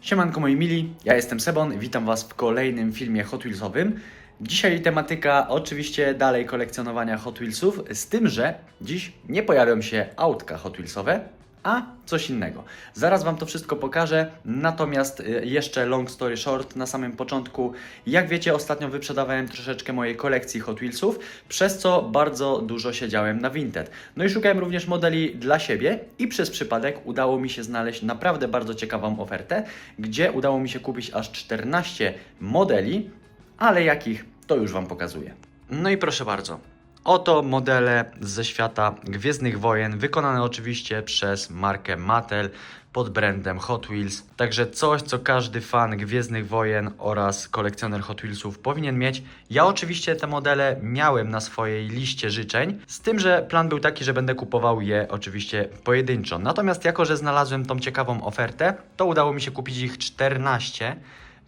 Siemanko moi mili, ja jestem Sebon, witam Was w kolejnym filmie Hot Wheelsowym. Dzisiaj tematyka oczywiście dalej kolekcjonowania Hot Wheelsów, z tym, że dziś nie pojawią się autka Hot Wheelsowe, a coś innego. Zaraz Wam to wszystko pokażę, natomiast y, jeszcze long story short, na samym początku, jak wiecie, ostatnio wyprzedawałem troszeczkę mojej kolekcji Hot Wheelsów, przez co bardzo dużo siedziałem na Vinted. No i szukałem również modeli dla siebie i przez przypadek udało mi się znaleźć naprawdę bardzo ciekawą ofertę, gdzie udało mi się kupić aż 14 modeli, ale jakich to już Wam pokazuję. No i proszę bardzo. Oto modele ze świata Gwiezdnych Wojen, wykonane oczywiście przez markę Mattel pod brandem Hot Wheels. Także coś, co każdy fan Gwiezdnych Wojen oraz kolekcjoner Hot Wheelsów powinien mieć. Ja oczywiście te modele miałem na swojej liście życzeń, z tym, że plan był taki, że będę kupował je oczywiście pojedynczo. Natomiast jako, że znalazłem tą ciekawą ofertę, to udało mi się kupić ich 14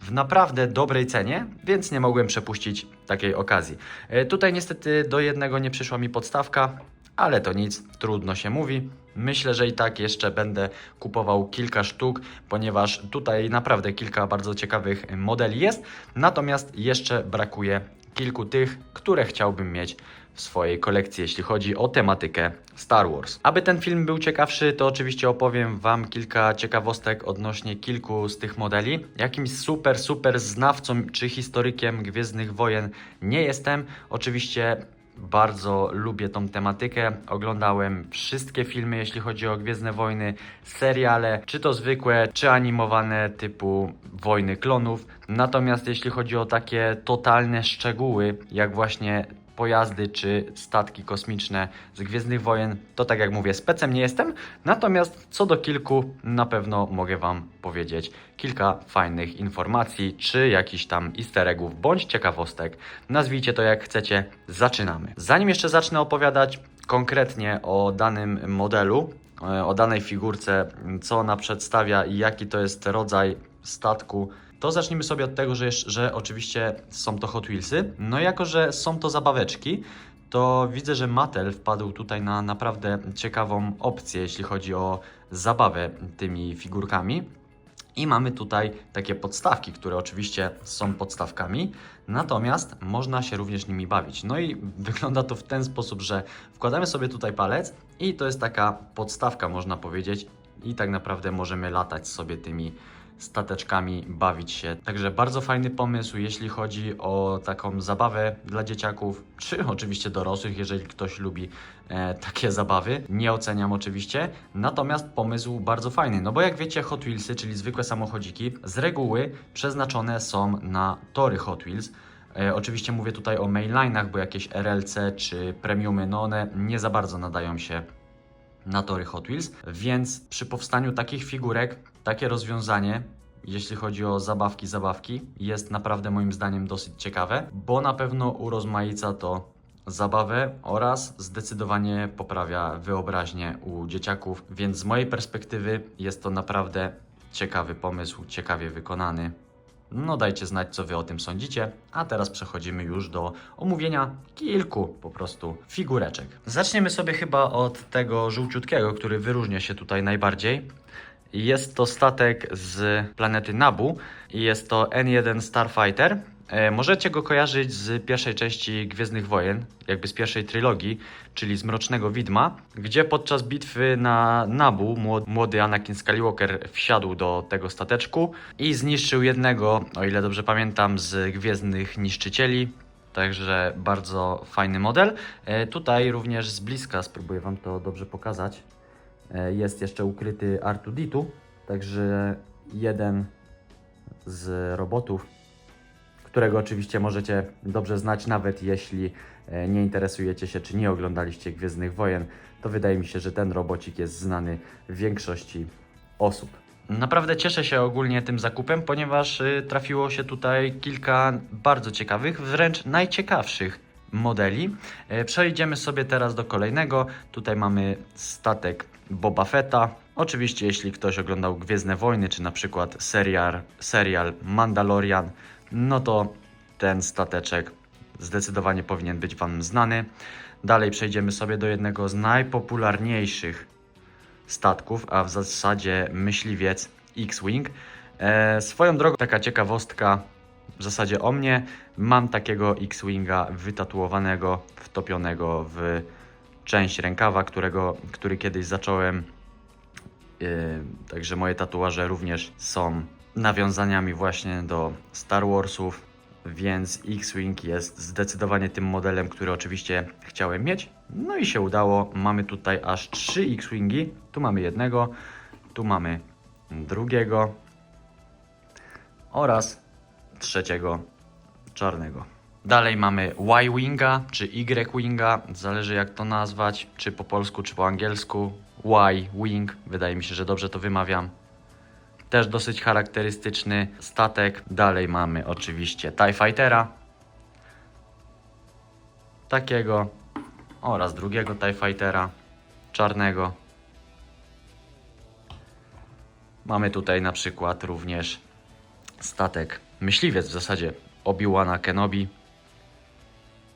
w naprawdę dobrej cenie, więc nie mogłem przepuścić takiej okazji. E, Tutaj niestety do jednego nie przyszła mi podstawka, ale to nic, trudno się mówi. Myślę, że i tak jeszcze będę kupował kilka sztuk, ponieważ tutaj naprawdę kilka bardzo ciekawych modeli jest, natomiast jeszcze brakuje kilku tych, które chciałbym mieć w swojej kolekcji, jeśli chodzi o tematykę Star Wars. Aby ten film był ciekawszy, to oczywiście opowiem Wam kilka ciekawostek odnośnie kilku z tych modeli. Jakimś super, super znawcą czy historykiem Gwiezdnych Wojen nie jestem. Oczywiście bardzo lubię tą tematykę. Oglądałem wszystkie filmy, jeśli chodzi o Gwiezdne Wojny, seriale, czy to zwykłe, czy animowane typu Wojny Klonów. Natomiast jeśli chodzi o takie totalne szczegóły, jak właśnie pojazdy czy statki kosmiczne z Gwiezdnych Wojen, to tak jak mówię, specem nie jestem. Natomiast co do kilku, na pewno mogę Wam powiedzieć kilka fajnych informacji, czy jakichś tam easter eggów, bądź ciekawostek. Nazwijcie to jak chcecie. Zaczynamy. Zanim jeszcze zacznę opowiadać konkretnie o danym modelu, e, o danej figurce, co ona przedstawia i jaki to jest rodzaj statku, to zacznijmy sobie od tego, że, że oczywiście są to Hot Wheelsy. No jako, że są to zabaweczki, to widzę, że Mattel wpadł tutaj na naprawdę ciekawą opcję, jeśli chodzi o zabawę tymi figurkami. I mamy tutaj takie podstawki, które oczywiście są podstawkami, natomiast można się również nimi bawić. No i wygląda to w ten sposób, że wkładamy sobie tutaj palec i to jest taka podstawka, można powiedzieć, i tak naprawdę możemy latać sobie tymi stateczkami, bawić się. Także bardzo fajny pomysł, jeśli chodzi o taką zabawę dla dzieciaków, czy oczywiście dorosłych, jeżeli ktoś lubi e, takie zabawy. Nie oceniam oczywiście, natomiast pomysł bardzo fajny, no bo jak wiecie Hot Wheelsy, czyli zwykłe samochodziki, z reguły przeznaczone są na tory Hot Wheels. E, oczywiście mówię tutaj o mainline'ach, bo jakieś RLC czy premiumy, no one nie za bardzo nadają się na tory Hot Wheels, więc przy powstaniu takich figurek, takie rozwiązanie, jeśli chodzi o zabawki, zabawki, jest naprawdę moim zdaniem dosyć ciekawe, bo na pewno urozmaica to zabawę oraz zdecydowanie poprawia wyobraźnię u dzieciaków, więc z mojej perspektywy jest to naprawdę ciekawy pomysł, ciekawie wykonany. No dajcie znać, co wy o tym sądzicie. A teraz przechodzimy już do omówienia kilku po prostu figureczek. Zaczniemy sobie chyba od tego żółciutkiego, który wyróżnia się tutaj najbardziej. Jest to statek z planety Nabu i jest to N1 Starfighter. E, Możecie go kojarzyć z pierwszej części Gwiezdnych Wojen, jakby z pierwszej trylogii, czyli z Mrocznego Widma, gdzie podczas bitwy na Nabu młod- młody Anakin Skywalker wsiadł do tego stateczku i zniszczył jednego, o ile dobrze pamiętam, z Gwiezdnych Niszczycieli. Także bardzo fajny model. E, Tutaj również z bliska spróbuję Wam to dobrze pokazać. E, Jest jeszcze ukryty R2D2, także jeden z robotów, którego oczywiście możecie dobrze znać, nawet jeśli e, nie interesujecie się czy nie oglądaliście Gwiezdnych Wojen, to wydaje mi się, że ten robocik jest znany większości osób. Naprawdę cieszę się ogólnie tym zakupem, ponieważ y, trafiło się tutaj kilka bardzo ciekawych, wręcz najciekawszych modeli. E, Przejdziemy sobie teraz do kolejnego. Tutaj mamy statek Boba Fetta. Oczywiście, jeśli ktoś oglądał Gwiezdne Wojny, czy na przykład serial, serial Mandalorian, no to ten stateczek zdecydowanie powinien być Wam znany. Dalej przejdziemy sobie do jednego z najpopularniejszych statków, a w zasadzie myśliwiec X-Wing. E, swoją drogą, taka ciekawostka w zasadzie o mnie. Mam takiego X-Winga wytatuowanego, wtopionego w część rękawa, którego, który kiedyś zacząłem. Yy, także moje tatuaże również są nawiązaniami właśnie do Star Warsów, więc X-Wing jest zdecydowanie tym modelem, który oczywiście chciałem mieć. No i się udało. Mamy tutaj aż trzy X-Wingi. Tu mamy jednego, tu mamy drugiego oraz trzeciego czarnego. Dalej mamy Y-Winga czy Y-Winga, zależy jak to nazwać, czy po polsku, czy po angielsku. Y-Wing, wydaje mi się, że dobrze to wymawiam. Też dosyć charakterystyczny statek. Dalej mamy oczywiście TIE Fightera. Takiego oraz drugiego TIE Fightera, czarnego. Mamy tutaj na przykład również statek myśliwiec w zasadzie Obi-Wana Kenobi.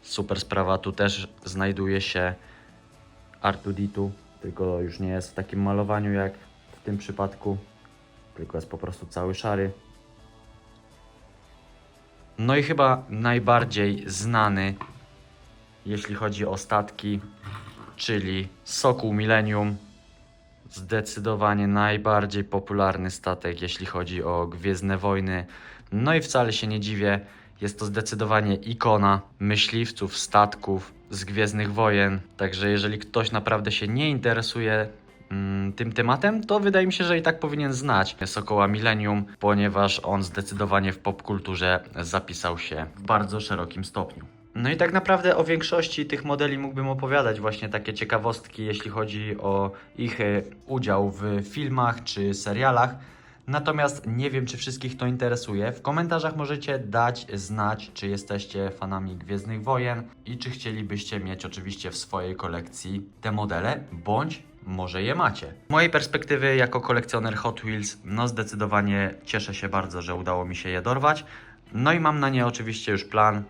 Super sprawa, tu też znajduje się Artuditu, tylko już nie jest w takim malowaniu jak w tym przypadku, tylko jest po prostu cały szary. No i chyba najbardziej znany, jeśli chodzi o statki, czyli Sokół Millennium. Zdecydowanie najbardziej popularny statek, jeśli chodzi o Gwiezdne Wojny. No i wcale się nie dziwię, jest to zdecydowanie ikona myśliwców, statków z Gwiezdnych Wojen. Także jeżeli ktoś naprawdę się nie interesuje tym tematem, to wydaje mi się, że i tak powinien znać Sokoła Millennium, ponieważ on zdecydowanie w popkulturze zapisał się w bardzo szerokim stopniu. No i tak naprawdę o większości tych modeli mógłbym opowiadać właśnie takie ciekawostki, jeśli chodzi o ich e, udział w filmach czy serialach. Natomiast nie wiem, czy wszystkich to interesuje. W komentarzach możecie dać znać, czy jesteście fanami Gwiezdnych Wojen i czy chcielibyście mieć oczywiście w swojej kolekcji te modele, bądź może je macie. Z mojej perspektywy, jako kolekcjoner Hot Wheels, no zdecydowanie cieszę się bardzo, że udało mi się je dorwać. No i mam na nie oczywiście już plan,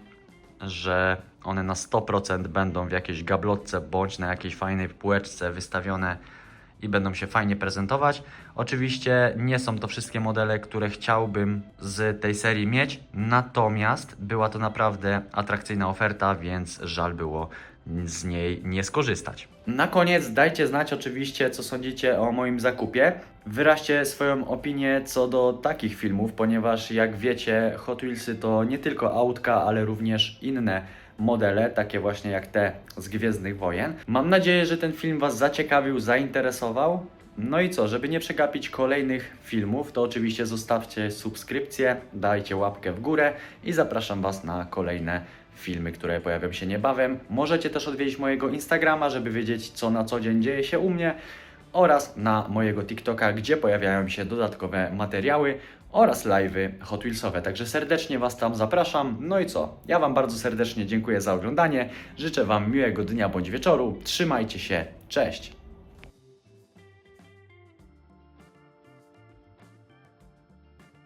że one na 100% będą w jakiejś gablotce bądź na jakiejś fajnej półeczce wystawione i będą się fajnie prezentować. Oczywiście nie są to wszystkie modele, które chciałbym z tej serii mieć, natomiast była to naprawdę atrakcyjna oferta, więc żal było z niej nie skorzystać. Na koniec dajcie znać oczywiście, co sądzicie o moim zakupie. Wyraźcie swoją opinię co do takich filmów, ponieważ jak wiecie, Hot Wheelsy to nie tylko autka, ale również inne modele, takie właśnie jak te z Gwiezdnych Wojen. Mam nadzieję, że ten film Was zaciekawił, zainteresował. No i co, żeby nie przegapić kolejnych filmów, to oczywiście zostawcie subskrypcję, dajcie łapkę w górę i zapraszam Was na kolejne filmy, które pojawią się niebawem. Możecie też odwiedzić mojego Instagrama, żeby wiedzieć, co na co dzień dzieje się u mnie oraz na mojego TikToka, gdzie pojawiają się dodatkowe materiały oraz live'y Hot Wheelsowe. Także serdecznie Was tam zapraszam. No i co? Ja Wam bardzo serdecznie dziękuję za oglądanie. Życzę Wam miłego dnia bądź wieczoru. Trzymajcie się. Cześć!